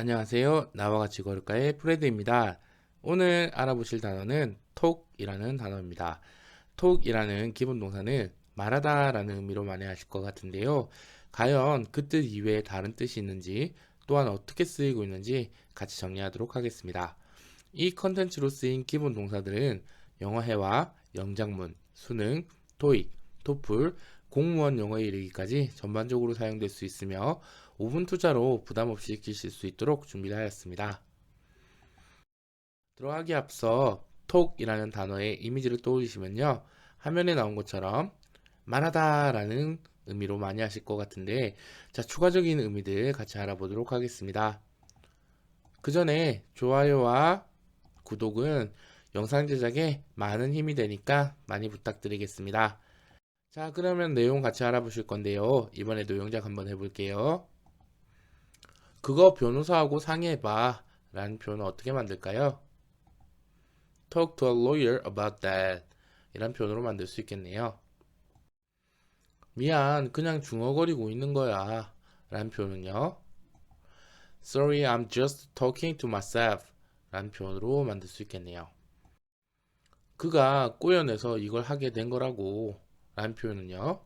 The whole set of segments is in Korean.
안녕하세요. 나와 같이 걸을까의 프레드입니다. 오늘 알아보실 단어는 톡이라는 단어입니다. 톡이라는 기본 동사는 말하다 라는 의미로 만회하실 것 같은데요. 과연 그 뜻 이외에 다른 뜻이 있는지 또한 어떻게 쓰이고 있는지 같이 정리하도록 하겠습니다. 이 컨텐츠로 쓰인 기본 동사들은 영어 회화, 영작문, 수능, 토익, 토플, 공무원 영어에 이르기까지 전반적으로 사용될 수 있으며 5분 투자로 부담 없이 익히실 수 있도록 준비를 하였습니다. 들어가기 앞서 톡이라는 단어의 이미지를 떠올리시면요. 화면에 나온 것처럼 말하다 라는 의미로 많이 하실 것 같은데 자 추가적인 의미들 같이 알아보도록 하겠습니다. 그 전에 좋아요와 구독은 영상 제작에 많은 힘이 되니까 많이 부탁드리겠습니다. 자, 그러면 내용 같이 알아보실 건데요. 이번에도 영작 한번 해볼게요. 그거 변호사하고 상의해봐. 라는 표현은 어떻게 만들까요? Talk to a lawyer about that. 이란 표현으로 만들 수 있겠네요. 미안, 그냥 중얼거리고 있는 거야. 라는 표현은요. Sorry, I'm just talking to myself. 라는 표현으로 만들 수 있겠네요. 그가 꼬여내서 이걸 하게 된 거라고. 라는 표현은요.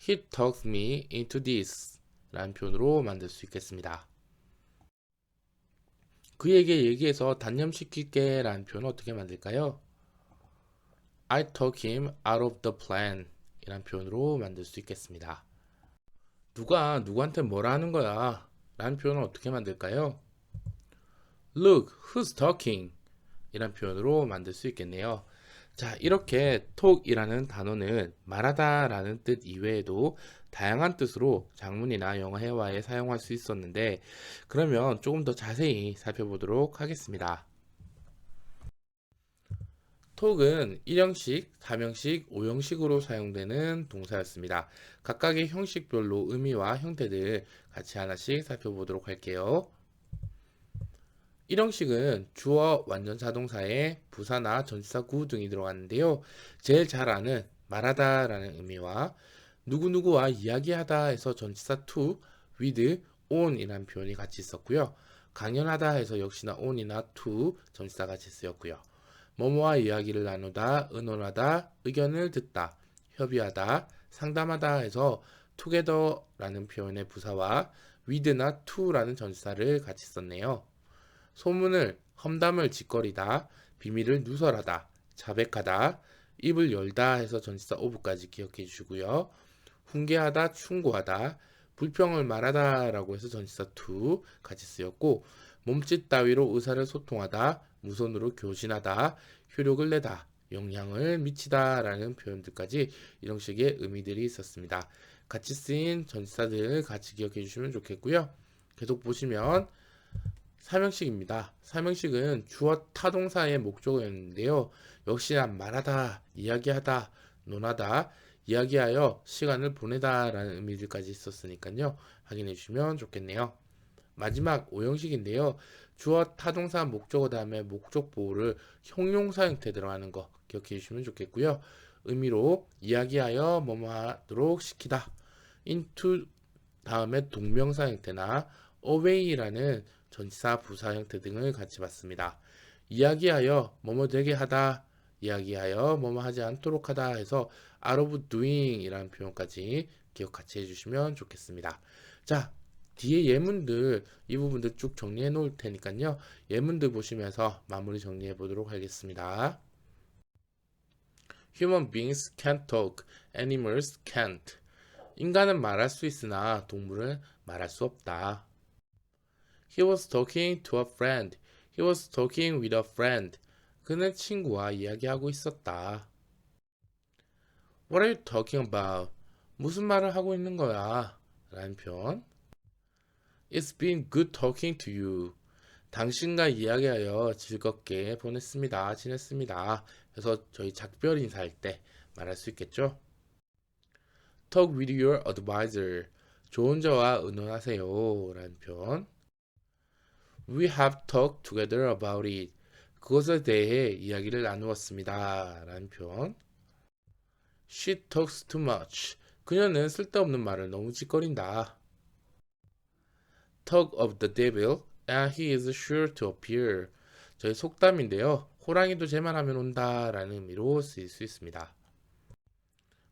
He talked me into this. 라는 표현으로 만들 수 있겠습니다. 그에게 얘기해서 단념시킬게 라는 표현은 어떻게 만들까요? I talk him out of the plan 이란 표현으로 만들 수 있겠습니다. 누가 누구한테 뭐라 하는 거야? 라는 표현은 어떻게 만들까요? Look, who's talking? 이란 표현으로 만들 수 있겠네요. 자, 이렇게 talk이라는 단어는 말하다 라는 뜻 이외에도 다양한 뜻으로 장문이나 영어 회화에 사용할 수 있었는데, 그러면 조금 더 자세히 살펴보도록 하겠습니다. 톡은 1형식, 3형식, 5형식으로 사용되는 동사였습니다. 각각의 형식별로 의미와 형태들 같이 하나씩 살펴보도록 할게요. 1형식은 주어 완전 자동사에 부사나 전치사 구 등이 들어갔는데요. 제일 잘 아는 말하다 라는 의미와 누구누구와 이야기하다 해서 전치사 to, with, on 이라는 표현이 같이 있었고요. 강연하다 해서 역시나 on이나 to 전치사 같이 쓰였고요. 뭐뭐와 이야기를 나누다, 의논하다, 의견을 듣다, 협의하다, 상담하다 해서 together라는 표현의 부사와 with나 to라는 전치사를 같이 썼네요. 소문을 험담을 짓거리다, 비밀을 누설하다, 자백하다, 입을 열다 해서 전치사 of까지 기억해 주시고요. 훈계하다, 충고하다, 불평을 말하다라고 해서 전치사 to 같이 쓰였고 몸짓 따위로 의사를 소통하다, 무선으로 교신하다, 효력을 내다, 영향을 미치다라는 표현들까지 이런 식의 의미들이 있었습니다. 같이 쓰인 전치사들 같이 기억해 주시면 좋겠고요. 계속 보시면 삼형식입니다. 삼형식은 주어 타동사의 목적어였는데요. 역시나 말하다, 이야기하다, 논하다, 이야기하여 시간을 보내다 라는 의미들까지 있었으니까요. 확인해 주시면 좋겠네요. 마지막 5형식인데요. 주어 타동사 목적어 다음에 목적 보호를 형용사 형태 들어가는 거 기억해 주시면 좋겠고요. 의미로 이야기하여 뭐뭐 하도록 시키다. into 다음에 동명사 형태나 away라는 전치사 부사 형태 등을 같이 봤습니다. 이야기하여 뭐뭐 되게 하다, 이야기하여 뭐뭐 하지 않도록 하다 해서 out of doing 이라는 표현까지 기억 같이 해주시면 좋겠습니다. 자, 뒤에 예문들 이 부분들 쭉 정리해 놓을 테니까요. 예문들 보시면서 마무리 정리해 보도록 하겠습니다. Human beings can't talk, animals can't. 인간은 말할 수 있으나 동물은 말할 수 없다. He was talking to a friend. He was talking with a friend. 그는 친구와 이야기하고 있었다. What are you talking about? 무슨 말을 하고 있는 거야? 라는 표현. It's been good talking to you. 당신과 이야기하여 즐겁게 보냈습니다. 지냈습니다. 그래서 저희 작별 인사할 때 말할 수 있겠죠? Talk with your advisor. 저와 의논하세요. 라는 표현. We have talked together about it. 그것에 대해 이야기를 나누었습니다. 라는 표현. She talks too much. 그녀는 쓸데없는 말을 너무 짓거린다. talk of the devil and he is sure to appear. 저희 속담인데요. 호랑이도 쟤만 하면 온다 라는 의미로 쓰일 수 있습니다.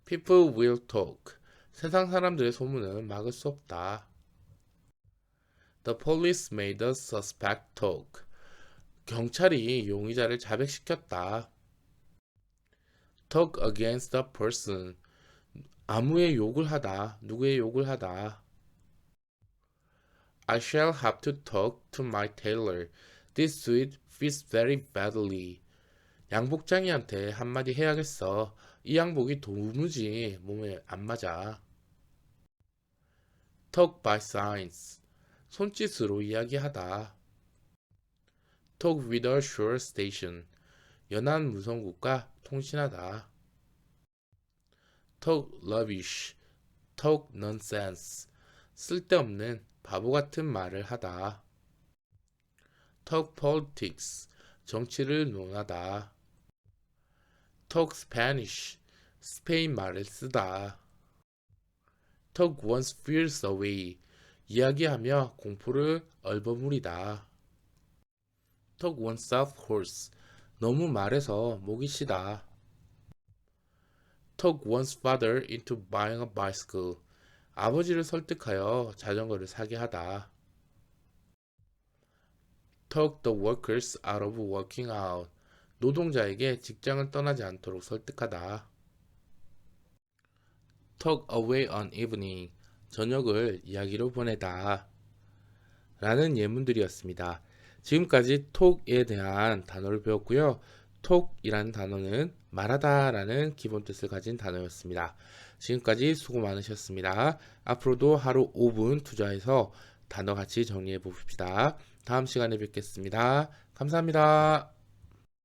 People will talk. 세상 사람들의 소문은 막을 수 없다. The police made the suspect talk. 경찰이 용의자를 자백시켰다. Talk against the person. 아무의 욕을 하다. 누구의 욕을 하다. I shall have to talk to my tailor. This suit fits very badly. 양복장이한테 한마디 해야겠어. 이 양복이 도무지 몸에 안 맞아. Talk by signs. 손짓으로 이야기하다. Talk with a sure station. 연안 무성국과 통신하다. Talk rubbish. Talk nonsense. 쓸데없는 바보 같은 말을 하다. Talk politics. 정치를 논하다. Talk Spanish. 스페인 말을 쓰다. Talk one's fears away. 이야기하며 공포를 얼버무리다. Talk oneself hoarse. 너무 말해서 목이 쉬다. Talk one's father into buying a bicycle. 아버지를 설득하여 자전거를 사게 하다. Talk the workers out of working out. 노동자에게 직장을 떠나지 않도록 설득하다. Talk away on evening. 저녁을 이야기로 보내다. 라는 예문들이었습니다. 지금까지 톡에 대한 단어를 배웠고요. 톡이라는 단어는 말하다 라는 기본 뜻을 가진 단어였습니다. 지금까지 수고 많으셨습니다. 앞으로도 하루 5분 투자해서 단어 같이 정리해 봅시다. 다음 시간에 뵙겠습니다. 감사합니다.